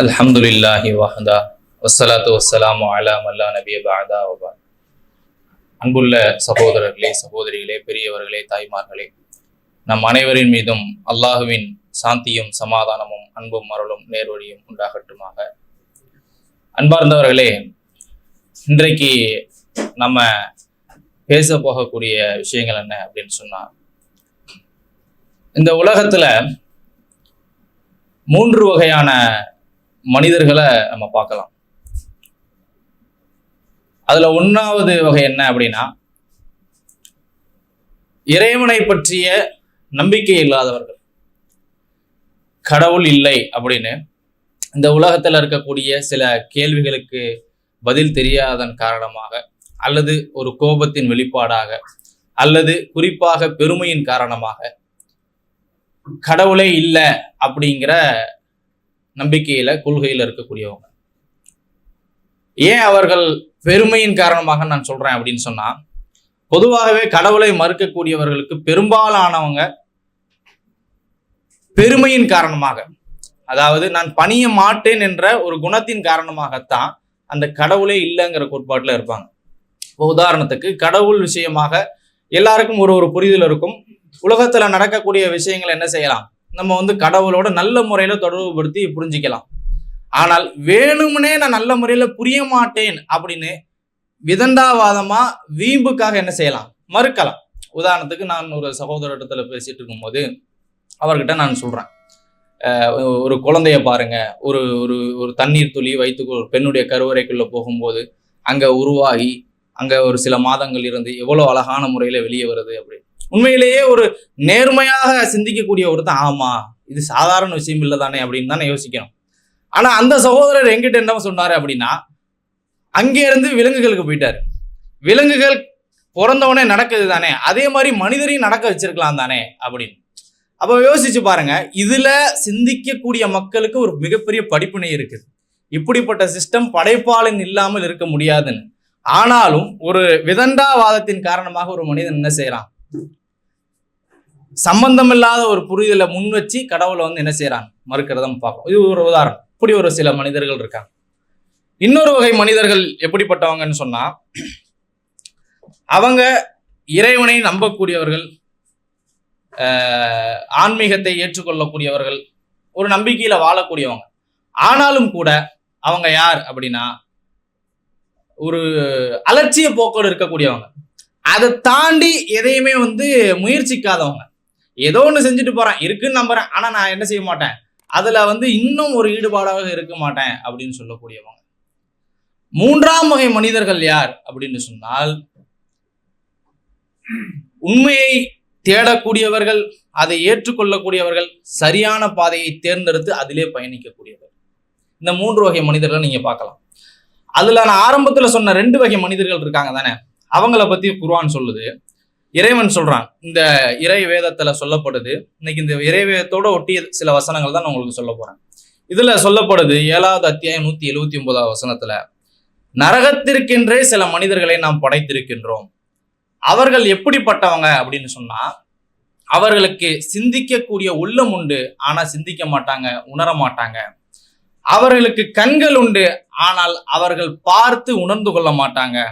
அல்ஹம்துலில்லாஹி வஹதா. வஸ்ஸலாத்து வஸ்ஸலாமு அலாம் அல்லா நபிய பாதா வபா அன்புள்ள சகோதரர்களே சகோதரிகளே பெரியவர்களே தாய்மார்களே நம் அனைவரின் மீதும் அல்லாஹுவின் சாந்தியும் சமாதானமும் அன்பும் அருளும் நேர்வழியும் உண்டாகட்டுமாக. அன்பார்ந்தவர்களே இன்றைக்கு நம்ம பேச போகக்கூடிய விஷயங்கள் என்ன அப்படின்னு சொன்னால் இந்த உலகத்துல மூன்று வகையான மனிதர்களை நம்ம பார்க்கலாம். அதுல ஒன்றாவது வகை என்ன அப்படின்னா இறைவனை பற்றிய நம்பிக்கை இல்லாதவர்கள். கடவுள் இல்லை அப்படின்னு இந்த உலகத்துல இருக்கக்கூடிய சில கேள்விகளுக்கு பதில் தெரியாதன் காரணமாக அல்லது ஒரு கோபத்தின் வெளிப்பாடாக அல்லது குறிப்பாக பெருமையின் காரணமாக கடவுளே இல்லை அப்படிங்கிற நம்பிக்கையில கொள்கையில இருக்கக்கூடியவங்க. ஏன் அவர்கள் பெருமையின் காரணமாக நான் சொல்றேன் அப்படின்னு சொன்னா பொதுவாகவே கடவுளை மறுக்கக்கூடியவர்களுக்கு பெரும்பாலானவங்க பெருமையின் காரணமாக அதாவது நான் பணிய மாட்டேன் என்ற ஒரு குணத்தின் காரணமாகத்தான் அந்த கடவுளே இல்லைங்கிற கோட்பாட்டில் இருப்பாங்க. இப்போ உதாரணத்துக்கு கடவுள் விஷயமாக எல்லாருக்கும் ஒரு ஒரு புரிதல் இருக்கும். உலகத்தில் நடக்கக்கூடிய விஷயங்களை என்ன செய்யலாம்? நம்ம வந்து கடவுளோட நல்ல முறையில் தொடர்புபடுத்தி புரிஞ்சிக்கலாம். ஆனால் வேணும்னே நான் நல்ல முறையில் புரிய மாட்டேன் அப்படின்னு விதண்டாவாதமாக வீம்புக்காக என்ன செய்யலாம்? மறுக்கலாம். உதாரணத்துக்கு நான் ஒரு சகோதரத்தில் பேசிகிட்டு இருக்கும்போது அவர்கிட்ட நான் சொல்கிறேன் ஒரு குழந்தைய பாருங்க. ஒரு ஒரு ஒரு தண்ணீர் துளி வைத்து ஒரு பெண்ணுடைய கருவறைக்குள்ளே போகும்போது அங்கே உருவாகி அங்கே ஒரு சில மாதங்கள் இருந்து எவ்வளோ அழகான முறையில் வெளியே வருது அப்படின்னு. உண்மையிலேயே ஒரு நேர்மையாக சிந்திக்கக்கூடிய ஒருத்தன் ஆமா இது சாதாரண விஷயம் இல்லை தானே அப்படின்னு தானே யோசிக்கணும். ஆனா அந்த சகோதரர் எங்கிட்ட என்ன சொன்னாரு அப்படின்னா அங்கே இருந்து விலங்குகளுக்கு போயிட்டார். விலங்குகள் பிறந்தவனே நடக்குது தானே அதே மாதிரி மனிதரையும் நடக்க வச்சிருக்கலாம் தானே அப்படின்னு. அப்போ யோசிச்சு பாருங்க இதுல சிந்திக்கக்கூடிய மக்களுக்கு ஒரு மிகப்பெரிய படிப்பினை இருக்குது. இப்படிப்பட்ட சிஸ்டம் படைப்பாளன் இல்லாமல் இருக்க முடியாதுன்னு. ஆனாலும் ஒரு விதண்டாவாதத்தின் காரணமாக ஒரு மனிதன் என்ன செய்யறான்? சம்பந்தமில்லாத ஒரு புரிதலை முன் வச்சு கடவுளை வந்து என்ன செய்கிறாங்க மறுக்கிறத நம்ம பார்ப்போம். இது ஒரு உதாரணம். இப்படி ஒரு சில மனிதர்கள் இருக்காங்க. இன்னொரு வகை மனிதர்கள் எப்படிப்பட்டவங்கன்னு சொன்னா அவங்க இறைவனை நம்பக்கூடியவர்கள் ஆன்மீகத்தை ஏற்றுக்கொள்ளக்கூடியவர்கள் ஒரு நம்பிக்கையில வாழக்கூடியவங்க. ஆனாலும் கூட அவங்க யார் அப்படின்னா ஒரு அலட்சிய போக்கோடு இருக்கக்கூடியவங்க. அதை தாண்டி எதையுமே வந்து முயற்சிக்காதவங்க. ஏதோ ஒன்று செஞ்சுட்டு போறேன். இருக்குன்னு நம்புறேன். ஆனா நான் என்ன செய்ய மாட்டேன்? அதுல வந்து இன்னும் ஒரு ஈடுபாடாக இருக்க மாட்டேன் அப்படின்னு சொல்லக்கூடியவங்க. மூன்றாம் வகை மனிதர்கள் யார் அப்படின்னு சொன்னால் உண்மையை தேடக்கூடியவர்கள் அதை ஏற்றுக்கொள்ளக்கூடியவர்கள் சரியான பாதையை தேர்ந்தெடுத்து அதிலே பயணிக்கக்கூடியவர். இந்த மூன்று வகை மனிதர்களை நீங்க பார்க்கலாம். அதுல நான் ஆரம்பத்துல சொன்ன ரெண்டு வகை மனிதர்கள் இருக்காங்க தானே? அவங்கள பத்தி குர்வான் சொல்லுது. இறைவன் சொல்றான். இந்த இறை வேதத்துல சொல்லப்படுது. இன்னைக்கு இந்த இறை வேதத்தோட ஒட்டிய சில வசனங்கள் தான் நான் உங்களுக்கு சொல்ல போறேன். இதுல சொல்லப்படுது ஏழாவது அத்தியாயம் நூத்தி எழுபத்தி ஒன்பதாவது வசனத்துல நரகத்திற்கென்றே சில மனிதர்களை நாம் படைத்திருக்கின்றோம். அவர்கள் எப்படிப்பட்டவங்க? அப்படின்னு சொன்னா அவர்களுக்கு சிந்திக்கக்கூடிய உள்ளம் உண்டு ஆனா சிந்திக்க மாட்டாங்க உணர மாட்டாங்க. அவர்களுக்கு கண்கள் உண்டு ஆனால் அவர்கள் பார்த்து உணர்ந்து கொள்ள மாட்டாங்க.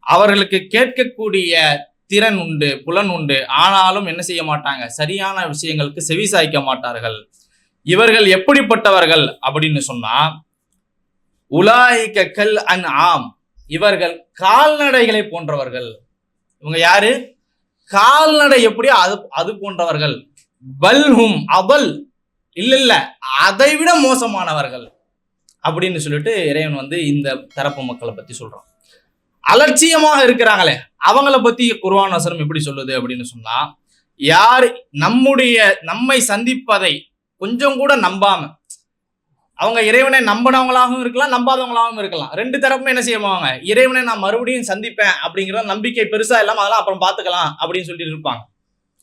அவர்களுக்கு கேட்கக்கூடிய திறன் உண்டு புலன் உண்டு. ஆனாலும் என்ன செய்ய மாட்டாங்க? சரியான விஷயங்களுக்கு செவி சாய்க்க மாட்டார்கள். இவர்கள் எப்படிப்பட்டவர்கள்? அப்படின்னு சொன்னா உலாய்க்க கல் அன் ஆம். இவர்கள் கால்நடைகளை போன்றவர்கள். இவங்க யாரு? கால்நடை எப்படியோ அது அது போன்றவர்கள். பல்ஹும் அபல் இல்ல இல்ல அதை விட மோசமானவர்கள். அப்படின்னு சொல்லிட்டு இறைவன் வந்து இந்த தரப்பு மக்களை பத்தி சொல்றான். அலட்சியமாக இருக்கிறாங்களே. அவங்கள பத்தி குருவான் வசனம் எப்படி சொல்லுது அப்படின்னு சொன்னா யார் நம்முடைய நம்மை சந்திப்பதை கொஞ்சம் கூட நம்பாம அவங்க இறைவனை நம்பினவங்களாகவும் இருக்கலாம் நம்பாதவங்களாகவும் இருக்கலாம். ரெண்டு தரப்புமே என்ன செய்வாங்க இறைவனை நான் மறுபடியும் சந்திப்பேன் அப்படிங்கிற நம்பிக்கை பெருசா இல்லாம அதெல்லாம் அப்புறம் பார்த்துக்கலாம் அப்படின்னு சொல்லிட்டு இருப்பாங்க.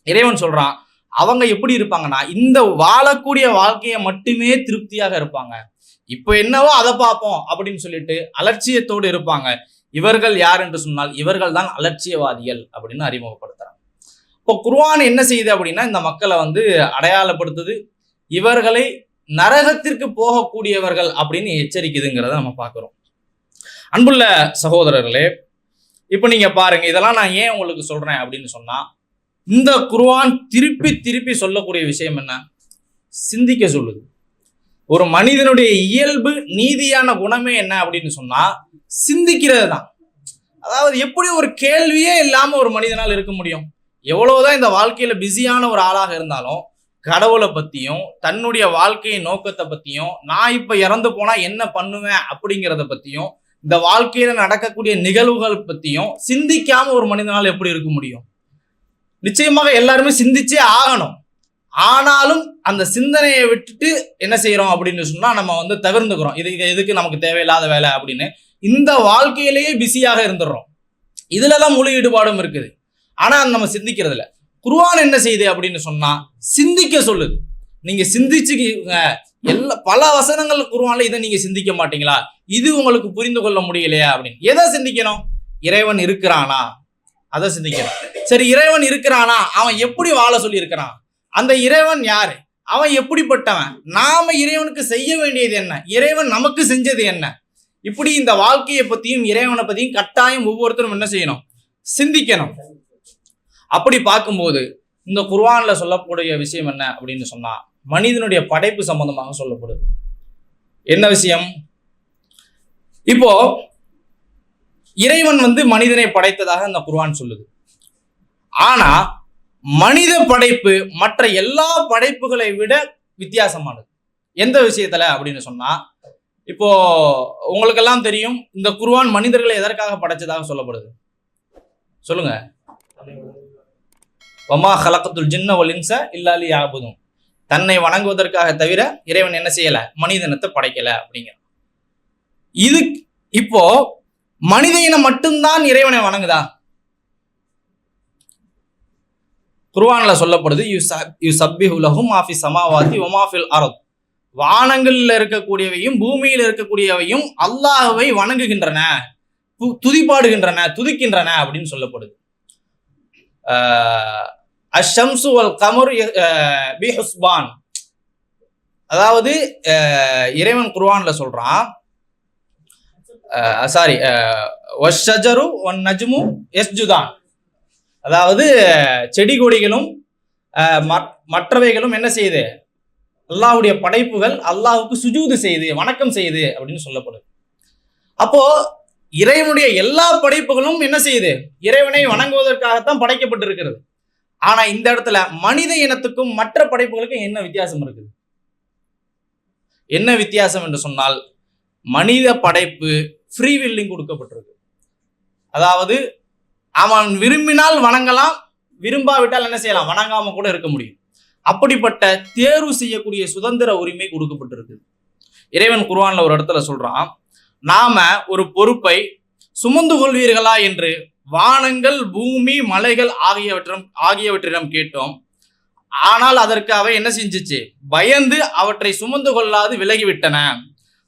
இறைவன் சொல்றான் அவங்க எப்படி இருப்பாங்கன்னா இந்த வாழக்கூடிய வாழ்க்கையை மட்டுமே திருப்தியாக இருப்பாங்க. இப்போ என்னவோ அதை பார்ப்போம் அப்படின்னு சொல்லிட்டு அலட்சியத்தோடு இருப்பாங்க. இவர்கள் யார் என்று சொன்னால் இவர்கள் தான் அலட்சியவாதிகள் அப்படின்னு அறிமுகப்படுத்துறாங்க. இப்போ குர்வான் என்ன செய்யுது அப்படின்னா இந்த மக்களை வந்து அடையாளப்படுத்துது. இவர்களை நரகத்திற்கு போகக்கூடியவர்கள் அப்படின்னு எச்சரிக்குதுங்கிறத நம்ம பார்க்குறோம். அன்புள்ள சகோதரர்களே இப்போ நீங்கள் பாருங்க இதெல்லாம் நான் ஏன் உங்களுக்கு சொல்கிறேன் அப்படின்னு சொன்னால் இந்த குருவான் திருப்பி திருப்பி சொல்லக்கூடிய விஷயம் என்ன? சிந்திக்க சொல்லுது. ஒரு மனிதனுடைய இயல்பு நீதியான குணமே என்ன அப்படின்னு சொன்னா சிந்திக்கிறது தான் அதாவது எப்படி ஒரு கேள்வியே இல்லாம ஒரு மனிதனால் இருக்க முடியும்? எவ்வளவுதான் இந்த வாழ்க்கையில பிஸியான ஒரு ஆளாக இருந்தாலும் கடவுளை பத்தியும் தன்னுடைய வாழ்க்கையின் நோக்கத்தை பத்தியும் நான் இப்ப இறந்து போனா என்ன பண்ணுவேன் அப்படிங்கிறத பத்தியும் இந்த வாழ்க்கையில நடக்கக்கூடிய நிகழ்வுகள் பத்தியும் சிந்திக்காம ஒரு மனிதனால் எப்படி இருக்க முடியும்? நிச்சயமாக எல்லாருமே சிந்திச்சே ஆகணும். ஆனாலும் அந்த சிந்தனையை விட்டுட்டு என்ன செய்யறோம் அப்படின்னு சொன்னா நம்ம வந்து தவிர்ந்துக்கிறோம் இது இது எதுக்கு நமக்கு தேவையில்லாத வேலை அப்படின்னு. இந்த வாழ்க்கையிலேயே பிஸியாக இருந்துடுறோம். இதுலதான் முழு ஈடுபாடும் இருக்குது. ஆனா அது நம்ம சிந்திக்கிறதுல குருவான் என்ன செய்யுது அப்படின்னு சொன்னா சிந்திக்க சொல்லுது. நீங்க சிந்திச்சு எல்லா பல வசனங்கள் குருவான்ல இதை நீங்க சிந்திக்க மாட்டீங்களா? இது உங்களுக்கு புரிந்து கொள்ள முடியலையா அப்படின்னு. எதை சிந்திக்கணும்? இறைவன் இருக்கிறானா? அதை சிந்திக்கணும். சரி இறைவன் இருக்கிறானா? அவன் எப்படி வாழ சொல்லி இருக்கிறான் அந்த இறைவன் யாரு? அவன் எப்படிப்பட்டவன்? நாம இறைவனுக்கு செய்ய வேண்டியது என்ன? இறைவன் நமக்கு செஞ்சது என்ன? இப்படி இந்த வாழ்க்கையை பத்தியும் இறைவனை பத்தியும் கட்டாயம் ஒவ்வொருத்தரும் என்ன செய்யணும்? சிந்திக்கணும். அப்படி பார்க்கும்போது இந்த குர்வானில் சொல்லக்கூடிய விஷயம் என்ன அப்படின்னு சொன்னா மனிதனுடைய படைப்பு சம்பந்தமாக சொல்லப்படுது. என்ன விஷயம்? இப்போ இறைவன் வந்து மனிதனை படைத்ததாக இந்த குர்வான் சொல்லுது. ஆனா மனித படைப்பு மற்ற எல்லா படைப்புகளை விட வித்தியாசமானது. எந்த விஷயத்துல அப்படின்னு சொன்னா இப்போ உங்களுக்கெல்லாம் தெரியும் இந்த குருவான் மனிதர்களை எதற்காக படைச்சதாக சொல்லப்படுது? சொல்லுங்க. வமா ஹலக்கத்துல் ஜின்ன ஒலின்ச இல்லாலி யாபுதும் தன்னை வணங்குவதற்காக தவிர இறைவன் என்ன செய்யல? மனிதனத்தை படைக்கல அப்படிங்கிற. இது இப்போ மனித இனம் மட்டும்தான் இறைவனை வணங்குதா? குர்வானில் சொல்லப்படுது யு யூ சப்பி உலகும் ஆஃபி சமாவாதி ஒமாஃபில் அரத். வானங்களில் இருக்கக்கூடியவையும் பூமியில் இருக்கக்கூடியவையும் அல்லாஹவை வணங்குகின்றன து- துதிப்பாடுகின்றன துதிக்கின்றன அப்படின்னு சொல்லப்படுது. அஷம்சு வல் கமரு பி ஹுஸ்பான். அதாவது இறைவன் குர்வானில் சொல்றான் சாரி வஷஜரு ஒன் நஜ்மு எஸ்ஜுதான் அதாவது செடி கொடிகளும் மற்- மற்றவைகளும் என்ன செய்யுது? அல்லாஹ்வுடைய படைப்புகள் அல்லாஹுக்கு சுஜூது செய்யுது வணக்கம் செய்யுது அப்படின்னு சொல்லப்படுது. அப்போ இறைவனுடைய எல்லா படைப்புகளும் என்ன செய்யுது? இறைவனை வணங்குவதற்காகத்தான் படைக்கப்பட்டிருக்கிறது. ஆனா இந்த இடத்துல மனித இனத்துக்கும் மற்ற படைப்புகளுக்கும் என்ன வித்தியாசம் இருக்குது? என்ன வித்தியாசம் என்று சொன்னால் மனித படைப்பு ஃப்ரீ வில்லிங் கொடுக்கப்பட்டிருக்கு. அதாவது அவன் விரும்பினால் வணங்கலாம் விரும்பாவிட்டால் என்ன செய்யலாம்? வணங்காம கூட இருக்க முடியும். அப்படிப்பட்ட தேர்வு செய்யக்கூடிய சுதந்திர உரிமை கொடுக்கப்பட்டிருக்கு. இறைவன் குர்ஆன்ல ஒரு இடத்துல சொல்றான் நாம ஒரு பொறுப்பை சுமந்து கொள்வீர்களா? என்று வானங்கள் பூமி மலைகள் ஆகியவற்றிடம் ஆகியவற்றிடம் கேட்டோம். ஆனால் அதற்கு அவை என்ன செஞ்சிச்சு? பயந்து அவற்றை சுமந்து கொள்ளாது விலகிவிட்டன.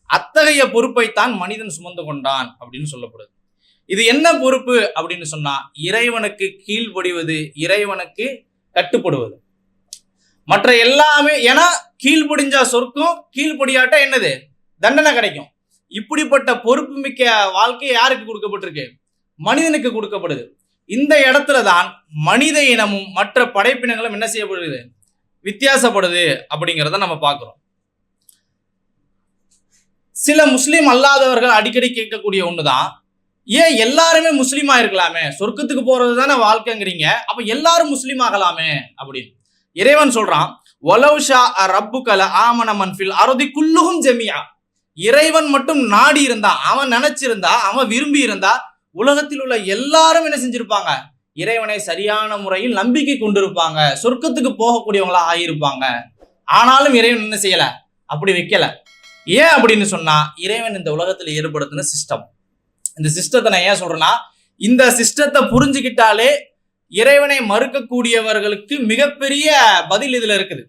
அத்தகைய பொறுப்பைத்தான் மனிதன் சுமந்து கொண்டான் அப்படின்னு சொல்லப்படுது. இது என்ன பொறுப்பு அப்படின்னு சொன்னா இறைவனுக்கு கீழ்ப்படிவது இறைவனுக்கு கட்டுப்படுவது. மற்ற எல்லாமே ஏன்னா கீழ்ப்படிஞ்சா சொர்க்கம் கீழ்ப்படியாட்டா என்னது? தண்டனை கிடைக்கும். இப்படிப்பட்ட பொறுப்பு மிக்க வாழ்க்கை யாருக்கு கொடுக்கப்பட்டிருக்கு? மனிதனுக்கு கொடுக்கப்படுது. இந்த இடத்துல தான் மனித இனமும் மற்ற படைப்பினங்களும் என்ன செய்யப்படுது? வித்தியாசப்படுது அப்படிங்கிறத நம்ம பார்க்குறோம். சில முஸ்லீம் அல்லாதவர்கள் அடிக்கடி கேட்கக்கூடிய ஒண்ணுதான் ஏன் எல்லாருமே முஸ்லீமா இருக்கலாமே? சொர்க்கத்துக்கு போறது தானே வாழ்க்கைங்கிறீங்க. அப்ப எல்லாரும் முஸ்லீம் ஆகலாமே அப்படின்னு. இறைவன் சொல்றான் ஒலவ்ஷா ரப்புக்கல ஆமன மன்ஃபில் அறுதி குல்லுகும் ஜெமியா இறைவன் மட்டும் நாடி இருந்தா அவன் நினைச்சிருந்தா அவன் விரும்பி இருந்தா உலகத்தில் உள்ள எல்லாரும் என்ன செஞ்சிருப்பாங்க? இறைவனை சரியான முறையில் நம்பிக்கை கொண்டிருப்பாங்க. சொர்க்கத்துக்கு போகக்கூடியவங்களா ஆகியிருப்பாங்க ஆனாலும் இறைவன் என்ன செய்யல? அப்படி வைக்கல. ஏன் அப்படின்னு சொன்னா இறைவன் இந்த உலகத்தில் ஏற்படுத்தின சிஸ்டம். இந்த சிஸ்டத்தை நான் ஏன் சொல்றேன்னா இந்த சிஸ்டத்தை புரிஞ்சுக்கிட்டாலே இறைவனை மறுக்கக்கூடியவர்களுக்கு மிகப்பெரிய பதில் இதில் இருக்குது.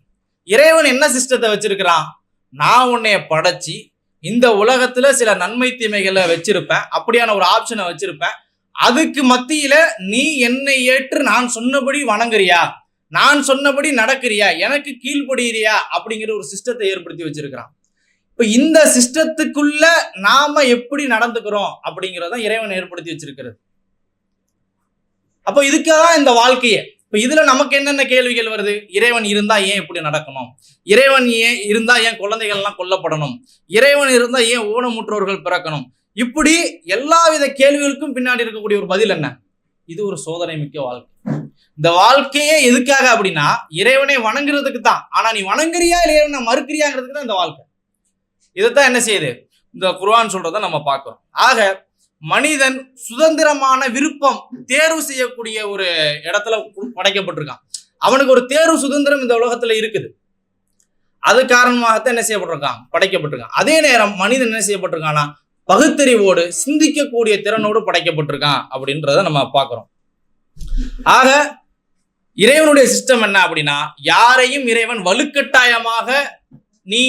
இறைவன் என்ன சிஸ்டத்தை வச்சிருக்கிறான்? நான் உன்னைய படைச்சி இந்த உலகத்துல சில நன்மை தீமைகளை வச்சிருப்பேன். அப்படியான ஒரு ஆப்ஷனை வச்சிருப்பேன். அதுக்கு மத்தியில நீ என்னை ஏற்று நான் சொன்னபடி வணங்குறியா? நான் சொன்னபடி நடக்கிறியா? எனக்கு கீழ்ப்படுகிறியா அப்படிங்கிற ஒரு சிஸ்டத்தை ஏற்படுத்தி வச்சிருக்கிறான். இப்போ இந்த சிஸ்டத்துக்குள்ள நாம எப்படி நடந்துக்கிறோம் அப்படிங்கறத இறைவன் ஏற்படுத்தி வச்சிருக்கிறது. அப்போ இதுக்காக இந்த வாழ்க்கையே. இப்போ இதுல நமக்கு என்னென்ன கேள்விகள் வருது? இறைவன் இருந்தா ஏன் இப்படி நடக்கணும்? இறைவன் ஏன் இருந்தா ஏன் குழந்தைகள் எல்லாம் கொல்லப்படணும்? இறைவன் இருந்தா ஏன் ஊனமுற்றோர்கள் பிறக்கணும்? இப்படி எல்லாவித கேள்விகளுக்கும் பின்னாடி இருக்கக்கூடிய ஒரு பதில் என்ன? இது ஒரு சோதனை மிக்க வாழ்க்கை. இந்த வாழ்க்கையே எதுக்காக அப்படின்னா இறைவனை வணங்குறதுக்கு தான் ஆனா நீ வணங்குறியா இறைவனை மறுக்கிறியாங்கிறதுக்கு தான் இந்த வாழ்க்கை. இதைத்தான் என்ன செய்யுது? இந்த குர்வான் சொல்றதை நம்ம பார்க்கிறோம். ஆக மனிதன் சுதந்திரமான விருப்பம் தேர்வு செய்யக்கூடிய ஒரு இடத்துல படைக்கப்பட்டிருக்கான். அவனுக்கு ஒரு தேர்வு சுதந்திரம் இந்த உலகத்துல இருக்குது. அது காரணமாகத்தான் என்ன செய்யப்பட்டிருக்கான்? படைக்கப்பட்டிருக்கான். அதே நேரம் மனிதன் என்ன செய்யப்பட்டிருக்கானா பகுத்தறிவோடு சிந்திக்கக்கூடிய திறனோடு படைக்கப்பட்டிருக்கான் அப்படின்றத நம்ம பார்க்கிறோம். ஆக இறைவனுடைய சிஸ்டம் என்ன அப்படின்னா யாரையும் இறைவன் வலுக்கட்டாயமாக நீ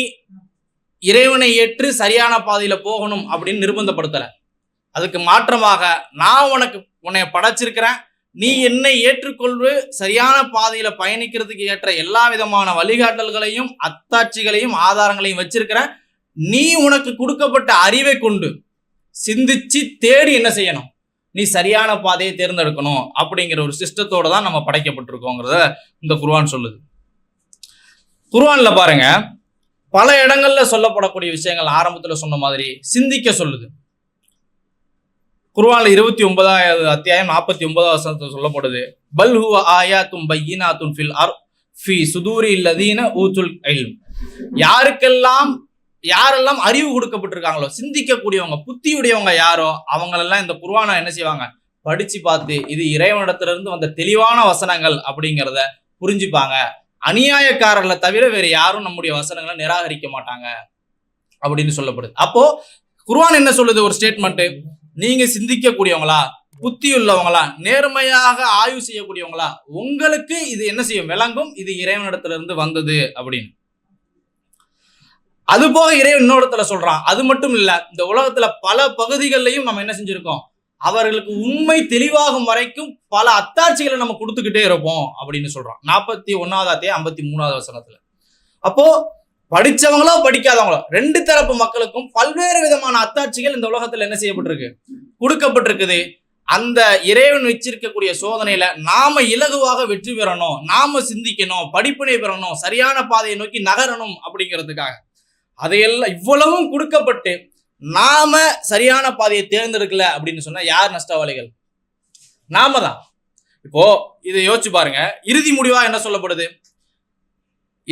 இறைவனை ஏற்று சரியான பாதையில் போகணும் அப்படின்னு நிர்பந்தப்படுத்தலை. அதுக்கு மாற்றமாக நான் உனக்கு உன்னை படைச்சிருக்கிறேன். நீ என்னை ஏற்றுக்கொள்வு சரியான பாதையில் பயணிக்கிறதுக்கு ஏற்ற எல்லா விதமான வழிகாட்டல்களையும் அத்தாட்சிகளையும் ஆதாரங்களையும் வச்சிருக்கிறேன். நீ உனக்கு கொடுக்கப்பட்ட அறிவை கொண்டு சிந்திச்சு தேடி என்ன செய்யணும்? நீ சரியான பாதையை தேர்ந்தெடுக்கணும் அப்படிங்கிற ஒரு சிஸ்டத்தோடு தான் நம்ம படைக்கப்பட்டிருக்கோங்கிறத இந்த குர்வான் சொல்லுது. குர்வானில் பாருங்கள் பல இடங்கள்ல சொல்லப்படக்கூடிய விஷயங்கள் ஆரம்பத்துல சொன்ன மாதிரி சிந்திக்க சொல்லுது. குருவான இருபத்தி ஒன்பதாவது அத்தியாயம் நாற்பத்தி ஒன்பதாவது சொல்லப்படுது பல் தும் பையினா தும் ஃபில் அர் ஃபி சுதூரி இல்லதீன ஊத்துல் ஐல் யாருக்கெல்லாம் யாரெல்லாம் அறிவு கொடுக்கப்பட்டிருக்காங்களோ சிந்திக்கக்கூடியவங்க புத்தியுடையவங்க யாரோ அவங்களெல்லாம் இந்த குர்ஆனை என்ன செய்வாங்க? படிச்சு பார்த்து இது இறைவனிடத்துல இருந்து வந்த தெளிவான வசனங்கள் அப்படிங்கிறத புரிஞ்சுப்பாங்க. அநியாயக்காரர்களை தவிர வேறு யாரும் நம்முடைய வசனங்களை நிராகரிக்க மாட்டாங்க அப்படின்னு சொல்லப்படுது. அப்போ குர்வான் என்ன சொல்லுது? ஒரு ஸ்டேட்மெண்ட் நீங்க சிந்திக்கக்கூடியவங்களா? புத்தி உள்ளவங்களா நேர்மையாக ஆய்வு செய்யக்கூடியவங்களா? உங்களுக்கு இது என்ன செய்யும்? விளங்கும். இது இறைவனிடத்துல இருந்து வந்தது அப்படின்னு. அது போக இறைவன் இன்னொருத்துல சொல்றான். அது மட்டும் இல்ல இந்த உலகத்துல பல பகுதிகளிலையும் நம்ம என்ன செஞ்சிருக்கோம்? அவர்களுக்கு உண்மை தெளிவாகும் வரைக்கும் பல அத்தாட்சிகளை நம்ம கொடுத்துக்கிட்டே இருப்போம் அப்படின்னு சொல்றான். நாற்பத்தி ஒன்னாவது ஐம்பத்தி மூணாவது வசனத்துல. அப்போ படிச்சவங்களோ படிக்காதவங்களோ ரெண்டு தரப்பு மக்களுக்கும் பல்வேறு விதமான அத்தாட்சிகள் இந்த உலகத்துல என்ன செய்யப்பட்டிருக்கு? கொடுக்கப்பட்டிருக்குது. அந்த இறைவன் வச்சிருக்கக்கூடிய சோதனையில நாம இலகுவாக வெற்றி பெறணும் நாம சிந்திக்கணும் படிப்பினை பெறணும் சரியான பாதையை நோக்கி நகரணும் அப்படிங்கிறதுக்காக. அதையெல்லாம் இவ்வளவும் கொடுக்கப்பட்டு நாம சரியான பாதையை தேர்ந்தெடுக்கல அப்படின்னு சொன்னா யார் நஷ்டவாளிகள்? நாம தான் இப்போ இதை யோசிச்சு பாருங்க. இறுதி முடிவா என்ன சொல்லப்படுது?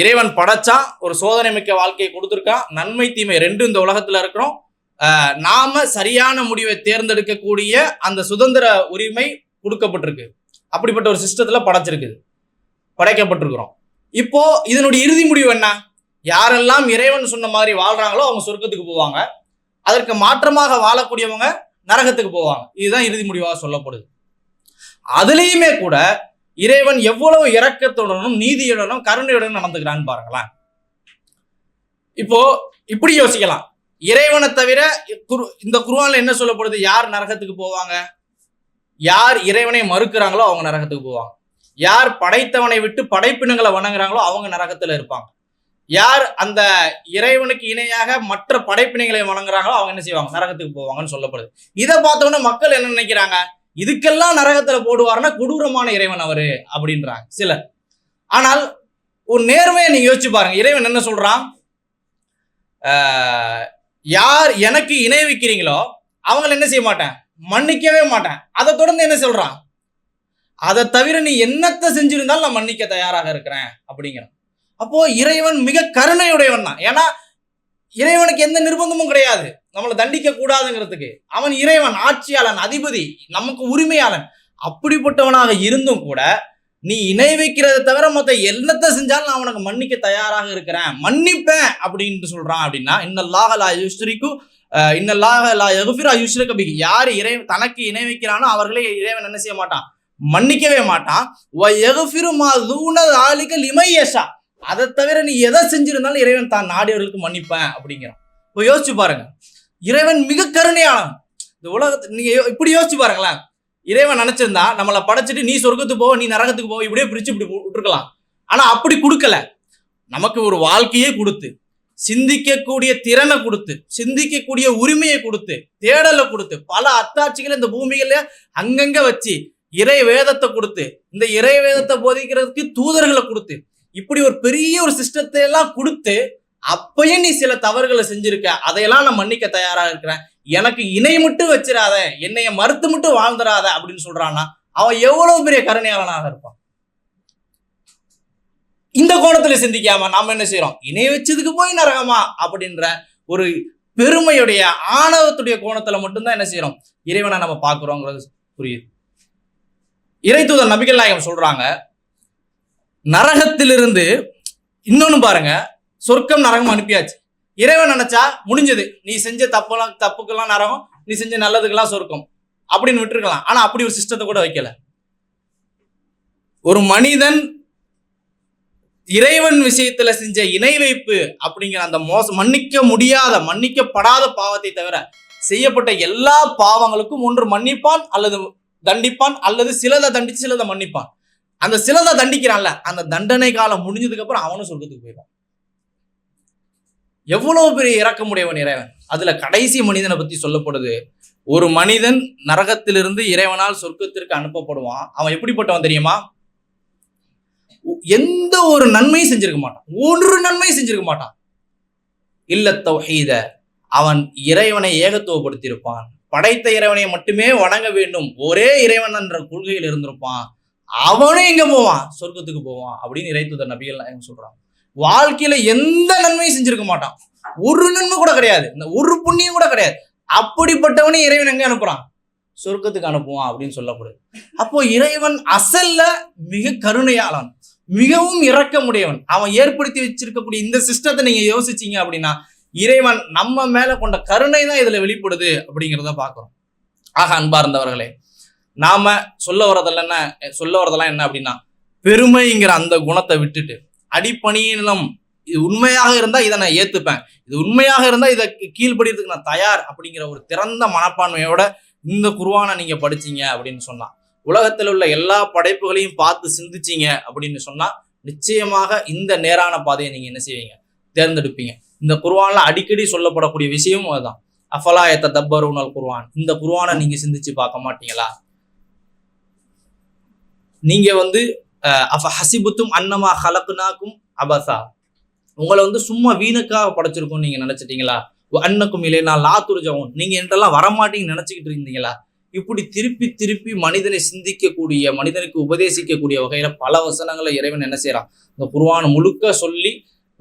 இறைவன் படைச்சான் ஒரு சோதனை மிக்க வாழ்க்கையை கொடுத்துருக்கான் நன்மை தீமை ரெண்டும் இந்த உலகத்துல இருக்கிறோம். நாம சரியான முடிவை தேர்ந்தெடுக்கக்கூடிய அந்த சுதந்திர உரிமை கொடுக்கப்பட்டிருக்கு. அப்படிப்பட்ட ஒரு சிஸ்டத்துல படைச்சிருக்குது படைக்கப்பட்டிருக்கிறோம். இப்போ இதனுடைய இறுதி முடிவு என்ன? யாரெல்லாம் இறைவன் சொன்ன மாதிரி வாழ்றாங்களோ அவங்க சொர்க்கத்துக்கு போவாங்க. அதற்கு மாற்றமாக வாழக்கூடியவங்க நரகத்துக்கு போவாங்க. இதுதான் இறுதி முடிவாக சொல்லப்படுது. அதுலேயுமே கூட இறைவன் எவ்வளவு இரக்கத்துடனும் நீதியுடனும் கருணையுடனும் நடந்துக்கிறான்னு பாருங்களேன் இப்போ இப்படி யோசிக்கலாம். இறைவனை தவிர குரு இந்த குருவான்ல என்ன சொல்லப்படுது? யார் நரகத்துக்கு போவாங்க? யார் இறைவனை மறுக்கிறாங்களோ அவங்க நரகத்துக்கு போவாங்க. யார் படைத்தவனை விட்டு படைப்பினங்களை வணங்குறாங்களோ அவங்க நரகத்துல இருப்பாங்க. யார் அந்த இறைவனுக்கு இணையாக மற்ற படைப்பினைகளை வணங்குறாங்களோ அவங்க என்ன செய்வாங்க? நரகத்துக்கு போவாங்கன்னு சொல்லப்படுது. இதை பார்த்தோன்னே மக்கள் என்ன நினைக்கிறாங்க? இதுக்கெல்லாம் நரகத்துல போடுவார்னா கொடூரமான இறைவன் அவரு அப்படின்றாங்க சிலர். ஆனால் ஒரு நேர்மையை நீங்க யோசிச்சு பாருங்க. இறைவன் என்ன சொல்றான்? யார் எனக்கு இணை வைக்கிறீங்களோ அவங்கள என்ன செய்ய மாட்டேன்? மன்னிக்கவே மாட்டேன். அதை தொடர்ந்து என்ன சொல்றான்? அதை தவிர நீ என்னத்தை செஞ்சிருந்தாலும் நான் மன்னிக்க தயாராக இருக்கிறேன் அப்படிங்கிற அப்போ இறைவன் மிக கருணையுடையவன் தான். ஏன்னா இறைவனுக்கு எந்த நிர்பந்தமும் கிடையாது. நம்மளை தண்டிக்க கூடாதுங்கிறதுக்கு. அவன் இறைவன் ஆட்சியாளன் அதிபதி நமக்கு உரிமையாளன். அப்படிப்பட்டவனாக இருந்தும் கூட நீ இணை வைக்கிறத தவிர மொத்த என்னத்தை செஞ்சாலும் நான் உனக்கு மன்னிக்க தயாராக இருக்கிறேன். மன்னிப்பேன் அப்படின்ட்டு சொல்றான் அப்படின்னா இன்னல்லாக லா யுஸ்ரிக்கு இன்னல்லாக லா யகுஃபிரா யுஸ்ரிக பிஹி. யார் இறை தனக்கு இணை வைக்கிறானோ அவர்களே இறைவன் என்ன செய்ய மாட்டான்? மன்னிக்கவே மாட்டான். வ யகுஃபிரு மா தூன ஆலிக லிமையஷா அதை தவிர நீ எதை செஞ்சிருந்தாலும் இறைவன் தான் நாடியவர்களுக்கு மன்னிப்பேன் அப்படிங்கிறான். இப்போ யோசிச்சு பாருங்க. இறைவன் மிக கருணையானவன் இந்த உலகத்தை நீங்க இப்படி யோசிச்சு பாருங்களேன். இறைவன் நினைச்சிருந்தா நம்மளை படைச்சிட்டு நீ சொர்க்கத்துக்கு போ நீ நரகத்துக்கு போ இப்படியே பிரிச்சு இப்படி விட்டுருக்கலாம் ஆனா அப்படி கொடுக்கல. நமக்கு ஒரு வாழ்க்கையே கொடுத்து சிந்திக்கக்கூடிய திறனை கொடுத்து சிந்திக்கக்கூடிய உரிமையை கொடுத்து தேடலை கொடுத்து பல அத்தாட்சிகளை இந்த பூமியில அங்கங்க வச்சு இறை வேதத்தை கொடுத்து இந்த இறை வேதத்தை போதிக்கிறதுக்கு தூதர்களை கொடுத்து இப்படி ஒரு பெரிய ஒரு சிஸ்டத்தை எல்லாம் கொடுத்து அப்பயும் நீ சில தவறுகளை செஞ்சிருக்க. அதையெல்லாம் நான் மன்னிக்க தயாரா இருக்கிறேன். எனக்கு இணை மட்டும் வச்சிடாத என்னைய மறுத்து மட்டும் வாழ்ந்துடாத அப்படின்னு சொல்றான்னா அவன் எவ்வளவு பெரிய கருணையாளனாக இருப்பான்? இந்த கோணத்துல சிந்திக்காம நாம என்ன செய்யறோம் இணை வச்சதுக்கு போய் நரகமா அப்படின்ற ஒரு பெருமையுடைய ஆணவத்துடைய கோணத்துல மட்டும்தான் என்ன செய்யறோம் இறைவனை நம்ம பாக்குறோங்கிறது புரியுது. இறைத்தூதர் நபிகள் நாயகம் சொல்றாங்க நரகத்திலிருந்து இன்னொன்னு பாருங்க சொர்க்கம் நரகம் அனுப்பியாச்சு. இறைவன் நினைச்சா முடிஞ்சது. நீ செஞ்ச தப்பெல்லாம் தப்புக்கெல்லாம் நரகம் நீ செஞ்ச நல்லதுக்கெல்லாம் சொர்க்கம் அப்படின்னு விட்டுருக்கலாம். ஆனா அப்படி ஒரு சிஸ்டத்தை கூட வைக்கல. ஒரு மனிதன் இறைவன் விஷயத்துல செஞ்ச இணை வைப்பு அப்படிங்கிற அந்த மோச மன்னிக்க முடியாத மன்னிக்கப்படாத பாவத்தை தவிர செய்யப்பட்ட எல்லா பாவங்களுக்கும் ஒன்று மன்னிப்பான் அல்லது தண்டிப்பான் அல்லது சிலதை தண்டிச்சு சிலதை மன்னிப்பான். அந்த சிலதை தண்டிக்கிறான்ல. அந்த தண்டனை காலம் முடிஞ்சதுக்கு அப்புறம் அவனும் சொர்க்கத்துக்கு போயிடுவான். எவ்வளவு பெரிய இறக்கமுடையவன் இறைவன். அதுல கடைசி மனிதனை பத்தி சொல்லப்படுது. ஒரு மனிதன் நரகத்திலிருந்து இறைவனால் சொர்க்கத்திற்கு அனுப்பப்படுவான். அவன் எப்படிப்பட்டவன் தெரியுமா? எந்த ஒரு நன்மையும் செஞ்சிருக்க மாட்டான். ஒரு நன்மையும் செஞ்சிருக்க மாட்டான். இல்ல தௌஹீத. அவன் இறைவனை ஏகத்துவப்படுத்தியிருப்பான். படைத்த இறைவனை மட்டுமே வணங்க வேண்டும். ஒரே இறைவன் என்ற கொள்கையில் இருந்திருப்பான். அவனும் எங்க போவான்? சொர்க்கத்துக்கு போவான் அப்படின்னு இறைத்துத நபிகள் எங்க சொல்றான் வாழ்க்கையில எந்த நன்மையும் செஞ்சிருக்க மாட்டான். ஒரு நன்மை கூட கிடையாது. இந்த ஒரு புண்ணியம் கூட கிடையாது. அப்படிப்பட்டவனே இறைவன் எங்க அனுப்புறான்? சொர்க்கத்துக்கு அனுப்புவான் அப்படின்னு சொல்லப்படுது. அப்போ இறைவன் அசல்ல மிக கருணையாளன் மிகவும் இறக்கமுடையவன் அவன் ஏற்படுத்தி வச்சிருக்கக்கூடிய இந்த சிஸ்டத்தை நீங்க யோசிச்சீங்க அப்படின்னா இறைவன் நம்ம மேல கொண்ட கருணை தான் இதுல வெளிப்படுது அப்படிங்கிறத பாக்குறோம் ஆக அன்பார்ந்தவர்களே நாம சொல்ல வரதெல்லாம் என்ன? சொல்ல வரதெல்லாம் என்ன அப்படின்னா பெருமைங்கிற அந்த குணத்தை விட்டுட்டு அடிப்பணியினம் இது உண்மையாக இருந்தால் இதை நான் ஏற்றுப்பேன் இது உண்மையாக இருந்தால் இதை கீழ்படிறதுக்கு நான் தயார் அப்படிங்கிற ஒரு திறந்த மனப்பான்மையோட இந்த குருவானை நீங்கள் படிச்சீங்க அப்படின்னு சொன்னால் உலகத்தில் உள்ள எல்லா படைப்புகளையும் பார்த்து சிந்திச்சீங்க அப்படின்னு சொன்னால் நிச்சயமாக இந்த நேரான பாதையை நீங்கள் என்ன செய்வீங்க? தேர்ந்தெடுப்பீங்க. இந்த குருவானில் அடிக்கடி சொல்லப்படக்கூடிய விஷயமும் அதுதான். அஃபலா எத்த உணல் குருவான் இந்த குருவானை நீங்கள் சிந்திச்சு பார்க்க மாட்டீங்களா? நீங்க வந்து அஃப ஹசிபுத்தும் அன்னமா ஹலக்குனாக்கும் அபசா. உங்களை வந்து சும்மா வீணுக்காக படைச்சிருக்கோம் நீங்க நினைச்சிட்டீங்களா? அன்னக்கும் இல்லைனா லாத்துருஜவும் நீங்க என்றெல்லாம் வரமாட்டீங்க நினைச்சுக்கிட்டு இருந்தீங்களா? இப்படி திருப்பி திருப்பி மனிதனை சிந்திக்கக்கூடிய மனிதனுக்கு உபதேசிக்கக்கூடிய வகையில பல வசனங்களை இறைவன் என்ன செய்யறான் இந்த குருவான முழுக்க சொல்லி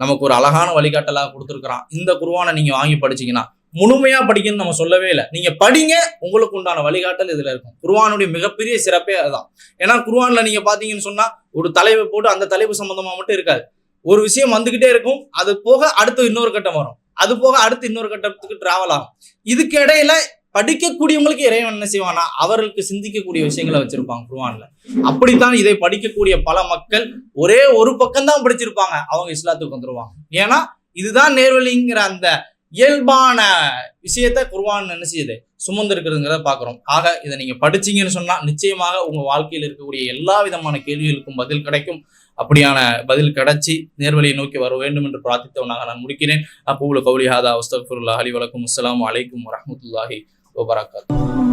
நமக்கு ஒரு அழகான வழிகாட்டலாக கொடுத்துருக்குறான். இந்த குருவானை நீங்க வாங்கி படிச்சீங்கன்னா முழுமையா படிக்கணும்னு நம்ம சொல்லவே இல்லை. நீங்க படிங்க உங்களுக்கு உண்டான வழிகாட்டல் இதுல இருக்கும். குருவானுடைய மிகப்பெரிய சிறப்பே அதுதான். ஏன்னா குருவான்ல நீங்க பாத்தீங்கன்னு சொன்னா ஒரு தலைவை போட்டு அந்த தலைப்பு சம்பந்தமா மட்டும் இருக்காது. ஒரு விஷயம் வந்துகிட்டே இருக்கும் அது போக அடுத்து இன்னொரு கட்டம் வரும். அது போக அடுத்து இன்னொரு கட்டத்துக்கு டிராவல் ஆகும். இதுக்கு இடையில படிக்கக்கூடியவங்களுக்கு இறைவன் என்ன செய்வானா அவர்களுக்கு சிந்திக்கக்கூடிய விஷயங்களை வச்சிருப்பாங்க குருவான்ல அப்படித்தான் இதை படிக்கக்கூடிய பல மக்கள் ஒரே ஒரு பக்கம்தான் படிச்சிருப்பாங்க. அவங்க இஸ்லாத்துக்கு வந்துருவாங்க. ஏன்னா இதுதான் நேர்வழிங்கிற அந்த இயல்பான விஷயத்த குருவான் என்ன செய்யுது? சுமந்து இருக்கிறதுங்கிறத பாக்குறோம் ஆக இதை நீங்க படிச்சீங்கன்னு சொன்னா நிச்சயமாக உங்க வாழ்க்கையில் இருக்கக்கூடிய எல்லா விதமான கேள்விகளுக்கும் பதில் கிடைக்கும். அப்படியான பதில் கிடைச்சி நேர்வழியை நோக்கி வர வேண்டும் என்று பிரார்த்தித்தவனாக நான் முடிக்கிறேன். அப்பூல உள்ள ஹாதா அஸ்தகுல்லா அலி வலக்கும். அஸ்லாம் வலைக்கும் வரமத்துல்லாஹி வபரகாத்.